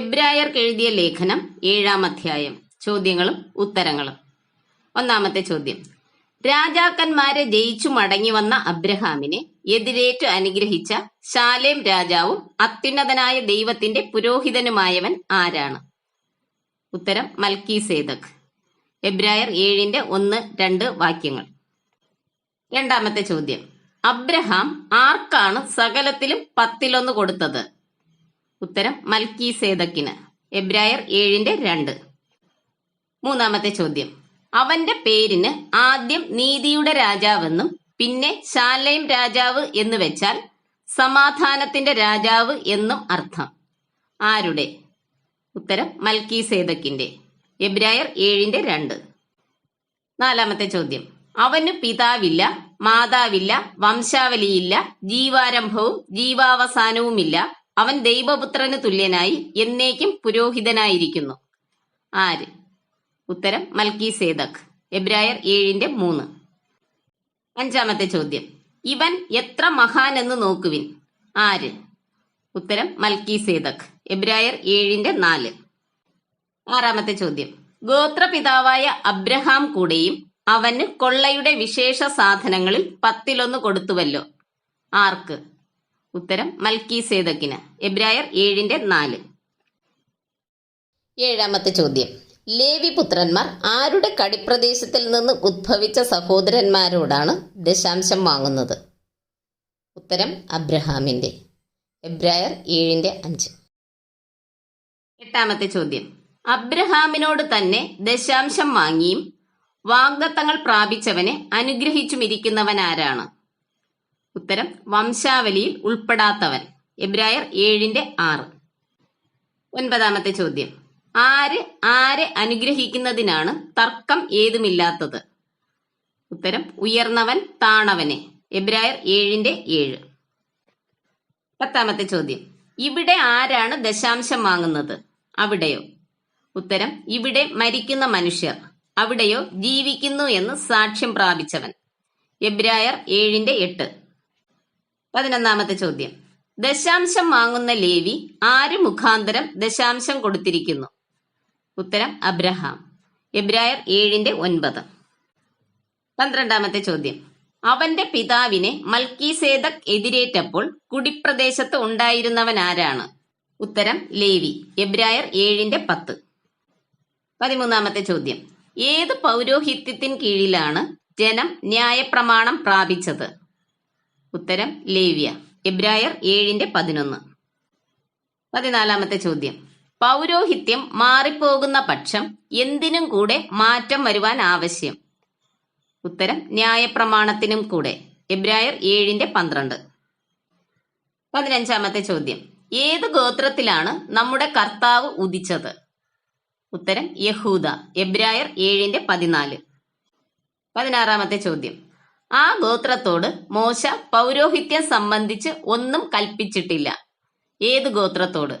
എബ്രായർക്ക് എഴുതിയ ലേഖനം ഏഴാം അധ്യായം. ചോദ്യങ്ങളും ഉത്തരങ്ങളും. ഒന്നാമത്തെ ചോദ്യം. രാജാക്കന്മാരെ ജയിച്ചു മടങ്ങി വന്ന അബ്രഹാമിനെ എതിരേറ്റു അനുഗ്രഹിച്ച ശാലേം രാജാവും അത്യുന്നതനായ ദൈവത്തിന്റെ പുരോഹിതനുമായവൻ ആരാണ്? ഉത്തരം മൽക്കി സേതക് എബ്രായർ ഏഴിന്റെ ഒന്ന് രണ്ട് വാക്യങ്ങൾ. രണ്ടാമത്തെ ചോദ്യം. അബ്രഹാം ആർക്കാണ് സകലത്തിലും പത്തിലൊന്ന് കൊടുത്തത്? ഉത്തരം മൽക്കി സേതക്കിന് എബ്രായർ ഏഴിന്റെ രണ്ട്. മൂന്നാമത്തെ ചോദ്യം. അവന്റെ പേരിന് ആദ്യം നീതിയുടെ രാജാവെന്നും പിന്നെ ശാലയും രാജാവ് എന്ന് വെച്ചാൽ സമാധാനത്തിന്റെ രാജാവ് എന്നും അർത്ഥം. ആരുടെ? ഉത്തരം മൽക്കി സേതക്കിന്റെ എബ്രായർ ഏഴിന്റെ രണ്ട്. നാലാമത്തെ ചോദ്യം. അവന് പിതാവില്ല മാതാവില്ല വംശാവലിയില്ല ജീവാരംഭവും ജീവാവസാനവുമില്ല അവൻ ദൈവപുത്രന് തുല്യനായി എന്നേക്കും പുരോഹിതനായിരിക്കുന്നു. ആര്? ഉത്തരം മൽക്കി സേദക് എബ്രായർ ഏഴിന്റെ മൂന്ന്. അഞ്ചാമത്തെ ചോദ്യം. ഇവൻ എത്ര മഹാൻ എന്ന് നോക്കുവിൻ. ആര്? ഉത്തരം മൽക്കി സേദക് എബ്രായർ ഏഴിന്റെ നാല്. ആറാമത്തെ ചോദ്യം. ഗോത്രപിതാവായ അബ്രഹാം കൂടെയും അവന് കൊള്ളയുടെ വിശേഷ സാധനങ്ങളിൽ പത്തിലൊന്ന് കൊടുത്തുവല്ലോ. ആർക്ക്? ഉത്തരം മൽക്കി സേദക്കിന് എബ്രായർ ഏഴിന്റെ നാല്. ഏഴാമത്തെ ചോദ്യം. ലേവി പുത്രന്മാർ ആരുടെ കടിപ്രദേശത്തിൽ നിന്ന് ഉദ്ഭവിച്ച സഹോദരന്മാരോടാണ് ദശാംശം വാങ്ങുന്നത്? ഉത്തരം അബ്രഹാമിന്റെ. എബ്രായർ ഏഴിന്റെ അഞ്ച്. എട്ടാമത്തെ ചോദ്യം. അബ്രഹാമിനോട് തന്നെ ദശാംശം വാങ്ങിയും വാഗ്ദത്തങ്ങൾ പ്രാപിച്ചവനെ അനുഗ്രഹിച്ചുമിരിക്കുന്നവൻ ആരാണ് ഉത്തരം വംശാവലിയിൽ ഉൾപ്പെടാത്തവൻ. എബ്രായർ ഏഴിന്റെ ആറ്. ഒൻപതാമത്തെ ചോദ്യം. ആര് ആരെ അനുഗ്രഹിക്കുന്നതിനാണ് തർക്കം ഏതുമില്ലാത്തത്? ഉത്തരം ഉയർന്നവൻ താണവനെ. എബ്രായർ ഏഴിന്റെ ഏഴ്. പത്താമത്തെ ചോദ്യം. ഇവിടെ ആരാണ് ദശാംശം വാങ്ങുന്നത്? അവിടെയോ? ഉത്തരം ഇവിടെ മരിക്കുന്ന മനുഷ്യർ. അവിടെയോ ജീവിക്കുന്നു എന്ന് സാക്ഷ്യം പ്രാപിച്ചവൻ. എബ്രായർ ഏഴിന്റെ എട്ട്. പതിനൊന്നാമത്തെ ചോദ്യം. ദശാംശം വാങ്ങുന്ന ലേവി ആര് മുഖാന്തരം ദശാംശം കൊടുത്തിരിക്കുന്നു? ഉത്തരം അബ്രഹാം. എബ്രായർ ഏഴിന്റെ ഒൻപത്. പന്ത്രണ്ടാമത്തെ ചോദ്യം. അവന്റെ പിതാവിനെ മൽക്കീസേദക് എതിരേറ്റപ്പോൾ കുടിപ്രദേശത്ത് ഉണ്ടായിരുന്നവൻ ആരാണ്? ഉത്തരം ലേവി. എബ്രായർ ഏഴിന്റെ പത്ത്. പതിമൂന്നാമത്തെ ചോദ്യം. ഏത് പൗരോഹിത്യത്തിൻ കീഴിലാണ് ജനം ന്യായപ്രമാണം പ്രാപിച്ചത്? ഉത്തരം ലേവ്യ. എബ്രായർ ഏഴിന്റെ പതിനൊന്ന്. പതിനാലാമത്തെ ചോദ്യം. പൗരോഹിത്യം മാറിപ്പോകുന്ന പക്ഷം എന്തിനും കൂടെ മാറ്റം വരുവാൻ ആവശ്യം? ഉത്തരം ന്യായപ്രമാണത്തിനും കൂടെ. എബ്രായർ ഏഴിന്റെ പന്ത്രണ്ട്. പതിനഞ്ചാമത്തെ ചോദ്യം. ഏത് ഗോത്രത്തിലാണ് നമ്മുടെ കർത്താവ് ഉദിച്ചത്? ഉത്തരം യഹൂദ. എബ്രായർ ഏഴിന്റെ പതിനാല്. പതിനാറാമത്തെ ചോദ്യം. ആ ഗോത്രത്തോട് മോശ പൗരോഹിത്യം സംബന്ധിച്ച് ഒന്നും കൽപ്പിച്ചിട്ടില്ല. ഏത് ഗോത്രത്തോട്?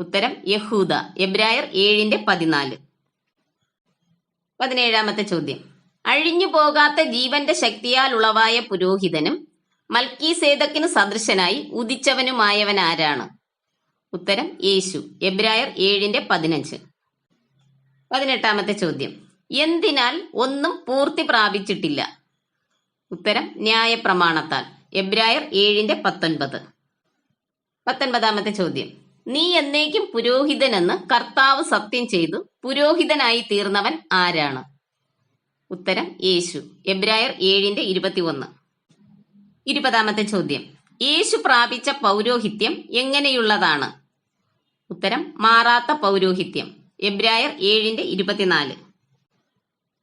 ഉത്തരം യഹൂദ എബ്രായർ ഏഴിന്റെ പതിനാല്. പതിനേഴാമത്തെ ചോദ്യം. അഴിഞ്ഞു പോകാത്ത ജീവന്റെ ശക്തിയാൽ ഉളവായ പുരോഹിതനും മൽക്കി സേതക്കിന് സദൃശനായി ഉദിച്ചവനുമായവൻ ആരാണ് ഉത്തരം യേശു എബ്രായർ ഏഴിന്റെ പതിനഞ്ച്. പതിനെട്ടാമത്തെ ചോദ്യം. എന്തിനാൽ ഒന്നും പൂർത്തി പ്രാപിച്ചിട്ടില്ല? ഉത്തരം ന്യായപ്രമാണത്താൽ. എബ്രായർ ഏഴിന്റെ പത്തൊൻപത്. പത്തൊൻപതാമത്തെ ചോദ്യം. നീ എന്നേക്കും പുരോഹിതനെന്ന് കർത്താവ് സത്യം ചെയ്തു പുരോഹിതനായി തീർന്നവൻ ആരാണ്? ഉത്തരം യേശു. എബ്രായർ ഏഴിന്റെ ഇരുപത്തിയൊന്ന്. ഇരുപതാമത്തെ ചോദ്യം. യേശു പ്രാപിച്ച പൗരോഹിത്യം എങ്ങനെയുള്ളതാണ്? ഉത്തരം മാറാത്ത പൗരോഹിത്യം. എബ്രായർ ഏഴിന്റെ ഇരുപത്തിനാല്.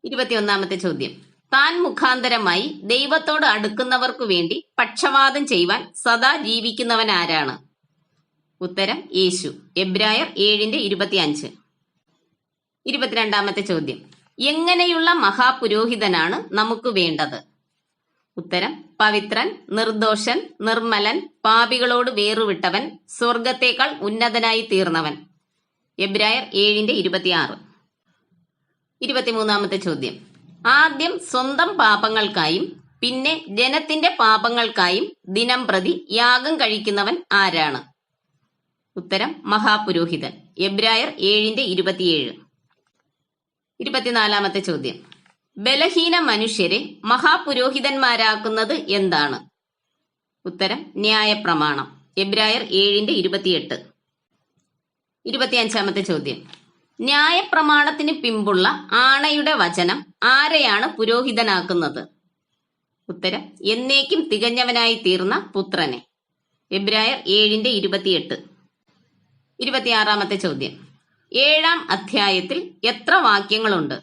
ഇരുപത്തിയൊന്നാമത്തെ ചോദ്യം. താൻ മുഖാന്തരമായി ദൈവത്തോട് അടുക്കുന്നവർക്കു വേണ്ടി പക്ഷവാദം ചെയ്യുവാൻ സദാ ജീവിക്കുന്നവൻ ആരാണ്? ഉത്തരം യേശു. എബ്രായർ ഏഴിന്റെ ഇരുപത്തിയഞ്ച്. ഇരുപത്തിരണ്ടാമത്തെ ചോദ്യം. എങ്ങനെയുള്ള മഹാപുരോഹിതനാണ് നമുക്ക് വേണ്ടത്? ഉത്തരം പവിത്രൻ നിർദോഷൻ നിർമ്മലൻ പാപികളോട് വേറുവിട്ടവൻ സ്വർഗത്തേക്കാൾ ഉന്നതനായി തീർന്നവൻ. എബ്രായർ ഏഴിന്റെ ഇരുപത്തിയാറ്. ഇരുപത്തിമൂന്നാമത്തെ ചോദ്യം. ആദ്യം സ്വന്തം പാപങ്ങൾക്കായും പിന്നെ ജനത്തിന്റെ പാപങ്ങൾക്കായും ദിനം പ്രതി യാഗം കഴിക്കുന്നവൻ ആരാണ്? ഉത്തരം മഹാപുരോഹിതൻ. എബ്രായർ ഏഴിന്റെ ഇരുപത്തിയേഴ്. ഇരുപത്തിനാലാമത്തെ ചോദ്യം. ബലഹീന മനുഷ്യരെ മഹാപുരോഹിതന്മാരാക്കുന്നത് എന്താണ്? ഉത്തരം ന്യായപ്രമാണം. എബ്രായർ ഏഴിന്റെ ഇരുപത്തിയെട്ട്. ഇരുപത്തിയഞ്ചാമത്തെ ചോദ്യം. ന്യായപ്രമാണത്തിന് പിമ്പുള്ള ആണയുടെ വചനം ആരെയാണ് പുരോഹിതനാക്കുന്നത്? ഉത്തരം എന്നേക്കും തികഞ്ഞവനായി തീർന്ന പുത്രനെ. എബ്രായർ ഏഴിന്റെ ഇരുപത്തിയെട്ട്. ഇരുപത്തിയാറാമത്തെ ചോദ്യം. ഏഴാം അധ്യായത്തിൽ എത്ര വാക്യങ്ങളുണ്ട്?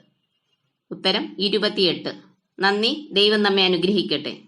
ഉത്തരം ഇരുപത്തിയെട്ട്. നന്ദി ദൈവം നമ്മെ അനുഗ്രഹിക്കട്ടെ.